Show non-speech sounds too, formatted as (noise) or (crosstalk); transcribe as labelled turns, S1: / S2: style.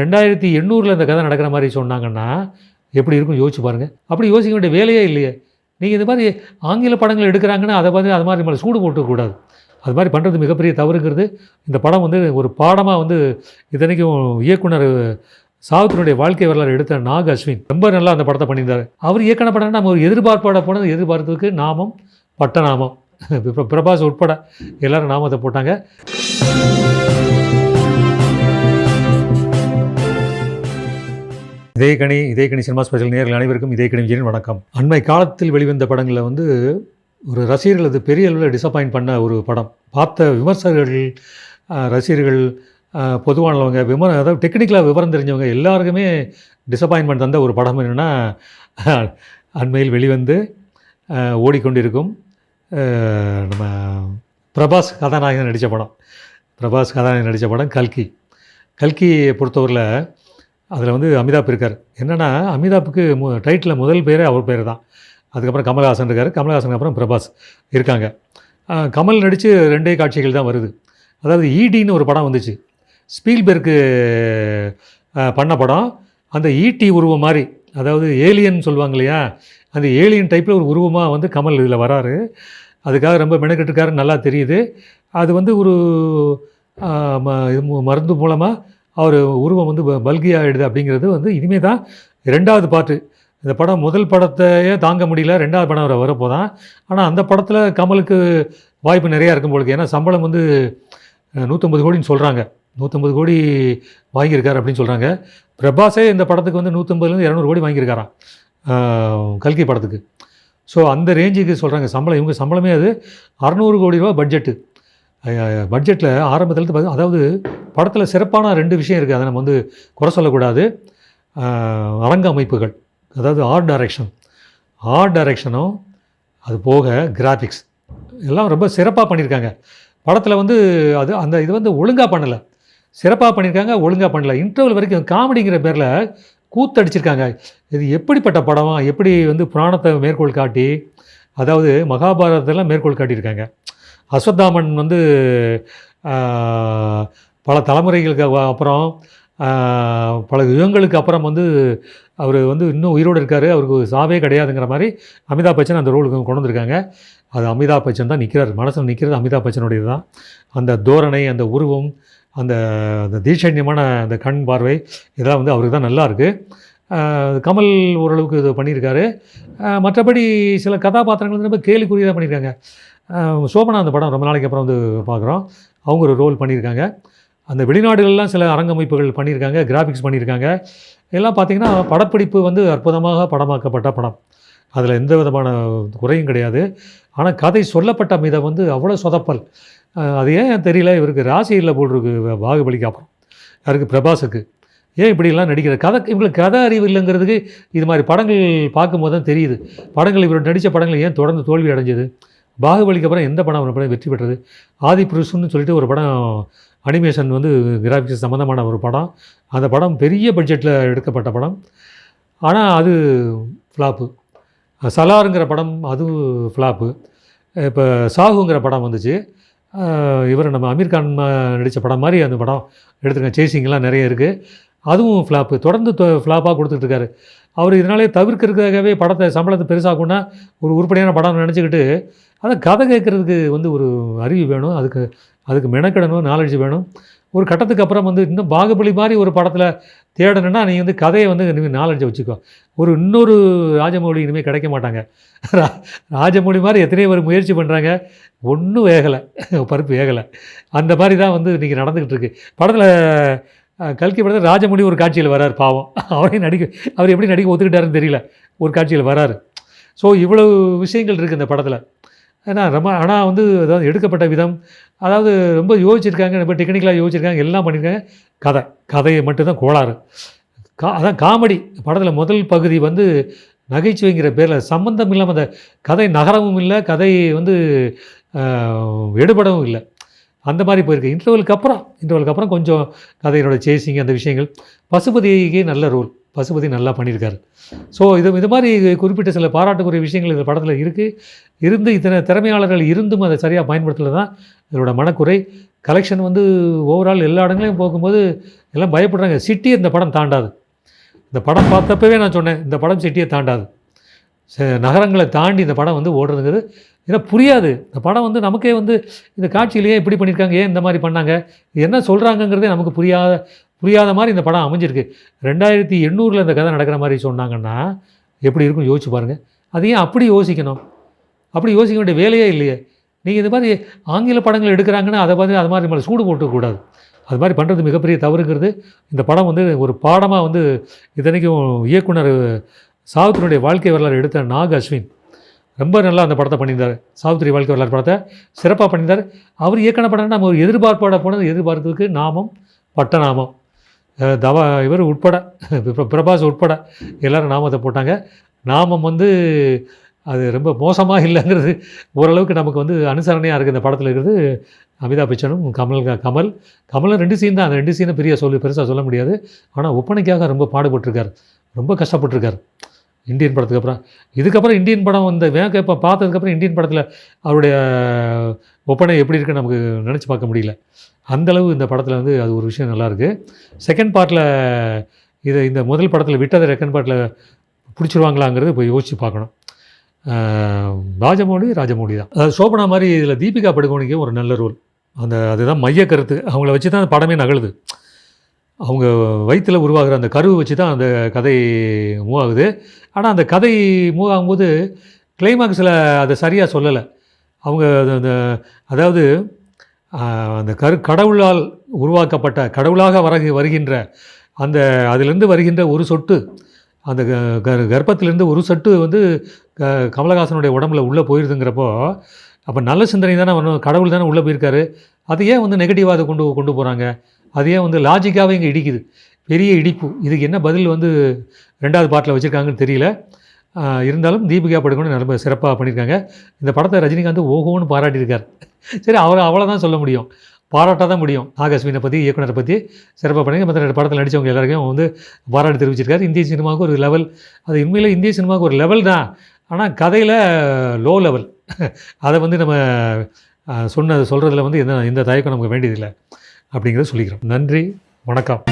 S1: ரெண்டாயிரத்தி எண்ணூறில் இந்த கதை நடக்கிற மாதிரி சொன்னாங்கன்னா எப்படி இருக்கும்? யோசிச்சு பாருங்கள் அப்படி யோசிக்க வேண்டிய வேலையே இல்லையே. நீங்கள் இது மாதிரி ஆங்கில படங்கள் எடுக்கிறாங்கன்னா அதை பார்த்து அது மாதிரி நம்மளை சூடு போட்டுக்கூடாது அது மாதிரி பண்ணுறது மிகப்பெரிய தவறுங்கிறது. இந்த படம் வந்து ஒரு பாடமாக வந்து இத்தனைக்கும் இயக்குனர் சாவித்தினுடைய வாழ்க்கை வரலாறு எடுத்த நாக் அஸ்வின். ரொம்ப நல்லா அந்த படத்தை பண்ணியிருந்தார். அவர் இயக்கன படம் நம்ம ஒரு எதிர்பார்ப்போட போனது எதிர்பார்த்ததுக்கு நாமம் பட்ட நாமம் (laughs) பிரபாஸ் உட்பட எல்லாரும் நாமத்தை போட்டாங்க. இதே கணி இதே சினிமா ஸ்பெஷல் நேர்கள் அனைவருக்கும் இதே விஜயன் வணக்கம். அண்மை காலத்தில் வெளிவந்த படங்களில் வந்து ஒரு ரசிகர்கள் அது பெரிய அளவில் டிசப்பாயின்ட் பண்ண ஒரு படம். பார்த்த விமர்சகர்கள் ரசிகர்கள் பொதுவானவங்க விமர அதாவது டெக்னிக்கலாக விவரம் தெரிஞ்சவங்க எல்லாருக்குமே டிசப்பாயின்மெண்ட் தந்த ஒரு படம் என்னென்னா அண்மையில் வெளிவந்து ஓடிக்கொண்டிருக்கும் நம்ம பிரபாஸ் கதாநாயகன் நடித்த படம். பிரபாஸ் கதாநாயகன் நடித்த படம் கல்கி. கல்கியை பொறுத்தவரையில் அதில் வந்து அமிதாப் இருக்கார். என்னென்னா அமிதாப்புக்கு மு டைட்டில் முதல் பேரே அவர் பேர் தான் அதுக்கப்புறம் கமல்ஹாசன் இருக்கார். கமல்ஹாசனுக்கு அப்புறம் பிரபாஸ் இருக்காங்க. கமல் நடித்து ரெண்டே காட்சிகள் தான் வருது. அதாவது ஈடின்னு ஒரு படம் வந்துச்சு. ஸ்பீல்பெர்க்கு பண்ண படம். அந்த ஈட்டி உருவம் மாதிரி அதாவது ஏலியன் சொல்லுவாங்க இல்லையா? அந்த ஏலியன் டைப்பில் ஒரு உருவமாக வந்து கமல் இதில் வராரு. அதுக்காக ரொம்ப மெனக்கெட்டுருக்காரு நல்லா தெரியுது. அது வந்து ஒரு ம- இது மருந்து மூலமாக அவர் உருவம் வந்து ப- பல்கி ஆகிடுது அப்படிங்கிறது வந்து இனிமே தான் ரெண்டாவது பாட்டு. இந்த படம் முதல் படத்தையே தாங்க முடியல ரெண்டாவது படம் வர வரப்போதான் ஆனால் அந்த படத்தில் கமலுக்கு வாய்ப்பு நிறையா இருக்கும் போலுக்கு. ஏன்னா சம்பளம் வந்து நூற்றம்பது கோடின்னு சொல்கிறாங்க நூற்றம்பது கோடி வாங்கியிருக்காரு அப்படின்னு சொல்கிறாங்க பிரபாஸே இந்த படத்துக்கு வந்து நூற்றம்பதுலேருந்து இரநூறு கோடி வாங்கியிருக்காராம். கல்கி படத்துக்கு. ஸோ அந்த ரேஞ்சுக்கு சொல்கிறாங்க சம்பளம் இவங்க சம்பளமே அது அறநூறு கோடி ரூபா பட்ஜெட்டு பட்ஜெட்டில் ஆரம்பத்தில் பார்த்து அதாவது படத்தில் சிறப்பான ரெண்டு விஷயம் இருக்குது அதை நம்ம வந்து குறை சொல்லக்கூடாது. அரங்க அமைப்புகள் அதாவது ஆர்ட் டைரக்ஷன் ஆர்ட் டைரக்ஷனும் அது போக கிராஃபிக்ஸ் எல்லாம் ரொம்ப சிறப்பாக பண்ணியிருக்காங்க படத்தில் வந்து அது அந்த இது வந்து ஒழுங்காக பண்ணலை. சிறப்பாக பண்ணியிருக்காங்க ஒழுங்காக பண்ணல. இன்டர்வல் வரைக்கும் காமெடிங்கிற பேரில் கூத்தடிச்சிருக்காங்க. இது எப்படிப்பட்ட படம் எப்படி வந்து புராணத்தை மேற்கோள் காட்டி அதாவது மகாபாரதத்தெல்லாம் மேற்கோள் காட்டியிருக்காங்க. அஸ்வத்தாமன் வந்து பல தலைமுறைகளுக்கு அப்புறம் பல யுகங்களுக்கு அப்புறம் வந்து அவர் வந்து இன்னும் உயிரோடு இருக்கார். அவருக்கு சாவே கிடையாதுங்கிற மாதிரி அமிதாப் பச்சன் அந்த ரோலுக்கு கொண்டு வந்திருக்காங்க. அது அமிதாப் பச்சன் தான் நிற்கிறார் மனசில் நிற்கிறது அமிதாப் பச்சனுடையது தான். அந்த தோரணை அந்த உருவம் அந்த அந்த தீட்சண்யமான அந்த கண் பார்வை இதெல்லாம் வந்து அவருக்கு தான் நல்லா இருக்குது கமல் ஓரளவுக்கு இது பண்ணியிருக்காரு. மற்றபடி சில கதாபாத்திரங்கள் வந்து ரொம்ப கேலிக்குரியதாக பண்ணியிருக்காங்க. சோபனா அந்த படம் ரொம்ப நாளைக்கு அப்புறம் வந்து பார்க்குறோம். அவங்க ஒரு ரோல் பண்ணியிருக்காங்க. அந்த வெளிநாடுகள்லாம் சில அரங்கமைப்புகள் பண்ணியிருக்காங்க கிராஃபிக்ஸ் பண்ணியிருக்காங்க. எல்லாம் பார்த்திங்கன்னா படப்பிடிப்பு வந்து அற்புதமாக படமாக்கப்பட்ட படம். அதில் எந்த விதமான குறையும் கிடையாது. ஆனால் கதை சொல்லப்பட்ட விதம் வந்து அவ்வளோ சொதப்பல். அது ஏன் தெரியல? இவருக்கு ராசி இல்லை போல் இருக்கு பாகுபலிக்கு அப்புறம். யாருக்கு? பிரபாஸுக்கு. ஏன் இப்படிலாம் நடிக்கிற கதை இவங்களுக்கு கதை அறிவு இல்லைங்கிறதுக்கு இது மாதிரி படங்கள் பார்க்கும்போது தான் தெரியுது. படங்கள் இவர் நடித்த படங்கள் ஏன் தொடர்ந்து தோல்வி அடைஞ்சது? பாகுபலிக்கு அப்புறம் எந்த படம் ஒரு படம் வெற்றி பெற்றது? ஆதி புருஷன்னு சொல்லிட்டு ஒரு படம் அனிமேஷன் வந்து கிராஃபிக்ஸ் சம்மந்தமான ஒரு படம். அந்த படம் பெரிய பட்ஜெட்டில் எடுக்கப்பட்ட படம். ஆனால் அது ஃப்ளாப்பு சலாருங்கிற படம் அது ஃப்ளாப்பு இப்போ சாகுங்கிற படம் வந்துச்சு. இவர் நம்ம அமீர் கான் நடித்த படம் மாதிரி அந்த படம் எடுத்துருக்கேன் சேசிங்லாம் நிறைய இருக்குது அதுவும் ஃப்ளாப்பு தொடர்ந்து ஃப்ளாப்பாக கொடுத்துட்ருக்காரு அவர் இதனாலே தவிர்க்கிறதுக்காகவே படத்தை சம்பளத்தை பெருசாக்குன்னா ஒரு உருப்படியான படம்னு நினச்சிக்கிட்டு அதை கதை கேட்குறதுக்கு வந்து ஒரு அறிவு வேணும் அதுக்கு அதுக்கு மெனக்கிடணும் நாலேஜ் வேணும். ஒரு கட்டத்துக்கு அப்புறம் வந்து இன்னும் பாகுபலி மாதிரி ஒரு படத்தில் தேடணுன்னா நீ வந்து கதையை வந்து இனிமேல் நாலேஜை வச்சுக்கோ. ஒரு இன்னொரு ராஜமௌழி இனிமேல் கிடைக்க மாட்டாங்க. ரா- ராஜமௌழி மாதிரி எத்தனையோ பேர் முயற்சி பண்ணுறாங்க ஒன்றும் வேகலை பருப்பு வேகலை. அந்த மாதிரி தான் வந்து இன்றைக்கி நடந்துக்கிட்டு இருக்கு. படத்தில் கல்கி படத்தில் ராஜமுடி ஒரு காட்சியில் வரார் பாவம். அவரையும் நடிக்க அவர் எப்படி நடிக்க ஒத்துக்கிட்டாருன்னு தெரியல. ஒரு காட்சியில் வராரு. ஸோ இவ்வளவு விஷயங்கள் இருக்குது இந்த படத்தில். ஏன்னா ரொம்ப ஆனால் வந்து அதாவது எடுக்கப்பட்ட விதம் அதாவது ரொம்ப யோசிச்சிருக்காங்க ரொம்ப டெக்னிக்கலாக யோசிச்சிருக்காங்க எல்லாம் பண்ணியிருக்காங்க கதை கதையை மட்டும்தான் கோளாறு. கா அதான் காமெடி. படத்தில் முதல் பகுதி வந்து நகைச்சுவைங்கிற பேரில் சம்மந்தம் இல்லாமல் அந்த கதை நகரமும் இல்லை கதை வந்து எடுபடவும் இல்லை. அந்த மாதிரி போயிருக்கு. இன்டர்வலுக்கு அப்புறம் இன்டர்வலுக்கு அப்புறம் கொஞ்சம் கதையினோட சேசிங் அந்த விஷயங்கள். பசுபதிக்கு நல்ல ரோல் பசுபதி நல்லா பண்ணியிருக்காரு. ஸோ இது இது மாதிரி குறிப்பிட்ட சில பாராட்டுக்குரிய விஷயங்கள் இந்த படத்தில் இருக்குது இருந்து இத்தனை திறமையாளர்கள் இருந்தும் அதை சரியாக பயன்படுத்தல தான் இதோட மனக்குறை. கலெக்ஷன் வந்து ஓவரால் எல்லா இடங்களையும் போகும்போது எல்லாம் பயப்படுறாங்க. சிட்டி இந்த படம் தாண்டாது. இந்த படம் பார்த்தப்பவே நான் சொன்னேன் இந்த படம் சிட்டியை தாண்டாது. நகரங்களை தாண்டி இந்த படம் வந்து ஓடுறதுங்கிறது ஏன்னா புரியாது. இந்த படம் வந்து நமக்கே வந்து இந்த காட்சியிலேயே இப்படி பண்ணியிருக்காங்க ஏன் இந்த மாதிரி பண்ணாங்க என்ன சொல்கிறாங்கங்கிறதே நமக்கு புரியாத புரியாத மாதிரி இந்த படம் அமைஞ்சிருக்கு. ரெண்டாயிரத்தி எண்ணூறில் இந்த கதை நடக்கிற மாதிரி சொன்னாங்கன்னா எப்படி இருக்கும் யோசிச்சு பாருங்கள் அது ஏன் அப்படி யோசிக்கணும்? அப்படி யோசிக்க வேண்டிய வேலையே இல்லையே. நீங்கள் இந்த மாதிரி ஆங்கில படங்கள் எடுக்கிறாங்கன்னா அதை பார்த்து அது மாதிரி நம்மளை சூடு போட்டுக்கூடாது அது மாதிரி பண்ணுறது மிகப்பெரிய தவறுங்கிறது இந்த படம் வந்து ஒரு பாடமாக வந்து இத்தனைக்கும் இயக்குனர் சாவித்திரியுடைய வாழ்க்கை வரலாறு எடுத்த நாக் அஸ்வின். ரொம்ப நல்லா அந்த படத்தை பண்ணியிருந்தார். சாவித்திரி வாழ்க்கை வரலாறு படத்தை சிறப்பாக பண்ணியிருந்தார். அவர் இயக்கின படம் நம்ம ஒரு எதிர்பார்ப்போட போனது எதிர்பார்த்ததுக்கு நாமம் பட்டநாமம். நாமம் தவா இவர் உட்பட பிரபாஸ் உட்பட எல்லோரும் நாமத்தை போட்டாங்க. நாமம் வந்து அது ரொம்ப மோசமாக இல்லைங்கிறது ஓரளவுக்கு நமக்கு வந்து அனுசரணையாக இருக்குது இந்த படத்தில் இருக்கிறது. அமிதாப் பச்சனும் கமல் கமல். கமலும் ரெண்டு சீன் தான். அந்த ரெண்டு சீனை பெரிய சொல்லி பெருசாக சொல்ல முடியாது. ஆனால் ஒப்பனைக்காக ரொம்ப பாடுபட்டிருக்கார். ரொம்ப கஷ்டப்பட்டிருக்கார். இந்தியன் படத்துக்கு அப்புறம். இதுக்கப்புறம் இந்தியன் படம் வந்த வேக இப்போ பார்த்ததுக்கப்புறம் இந்தியன் படத்தில் அவருடைய ஒப்பனை எப்படி இருக்குன்னு நமக்கு நினச்சி பார்க்க முடியல. அந்த அளவு இந்த படத்தில் வந்து அது ஒரு விஷயம் நல்லாயிருக்கு செகண்ட் பார்ட்டில் இதை இந்த முதல் படத்தில் விட்டதை செகண்ட் பார்ட்டில் பிடிச்சிருவாங்களாங்கிறது இப்போ யோசித்து பார்க்கணும். ராஜமௌழி ராஜமௌழி தான். அதாவது சோபனா மாதிரி இதில் தீபிகா படுகோனிக்கு ஒரு நல்ல ரோல் அந்த அதுதான் மைய கருத்து. அவங்கள வச்சு தான் அந்த படமே நகழுது. அவங்க வயிற்றில் உருவாகிற அந்த கருவை வச்சு தான் அந்த கதை மூவ் ஆகுது ஆனால் அந்த கதை மூவ் ஆகும்போது கிளைமாக்ஸில் அதை சரியாக சொல்லலை. அவங்க அது- அந்த அதாவது அந்த கரு கடவுளால் உருவாக்கப்பட்ட கடவுளாக வர வருகின்ற அந்த அதிலிருந்து வருகின்ற ஒரு சொட்டு அந்த க- கர்- ஒரு சொட்டு வந்து க- கமலஹாசனுடைய உடம்புல உள்ளே போயிருதுங்கிறப்போ அப்போ நல்ல சிந்தனை தானே வரணும் கடவுள் தானே உள்ளே போயிருக்காரு. அது ஏன் வந்து நெகட்டிவாக அதை கொண்டு கொண்டு போகிறாங்க அது ஏன் வந்து லாஜிக்காகவே இங்கே இடிக்குது? பெரிய இடிப்பு. இதுக்கு என்ன பதில் வந்து ரெண்டாவது பாட்டில் வச்சுருக்காங்கன்னு தெரியல. இருந்தாலும் தீபிகா படுகோன்னு ரொம்ப சிறப்பாக பண்ணியிருக்காங்க இந்த படத்தை ரஜினிகாந்த் ஓஹோன்னு பாராட்டியிருக்கார். சரி அவர் அவ்வளோதான் சொல்ல முடியும். பாராட்ட தான் முடியும். நாகஸ்வினை பற்றி இயக்குனரை பற்றி சிறப்பாக பண்ணி மற்ற ரெண்டு படத்தில் நடித்தவங்க எல்லாருக்கும் வந்து பாராட்டு தெரிவிச்சிருக்காரு. இந்திய சினிமாவுக்கு ஒரு லெவல் அது உண்மையில் இந்திய சினிமாவுக்கு ஒரு லெவல் தான். ஆனால் கதையில் லோ லெவல் அதை வந்து நம்ம சொன்ன சொல்கிறதுல வந்து எந்த எந்த தயக்கம் நமக்கு வேண்டியதில்லை அப்படிங்கிறத சொல்லிக்கிறோம். நன்றி வணக்கம்.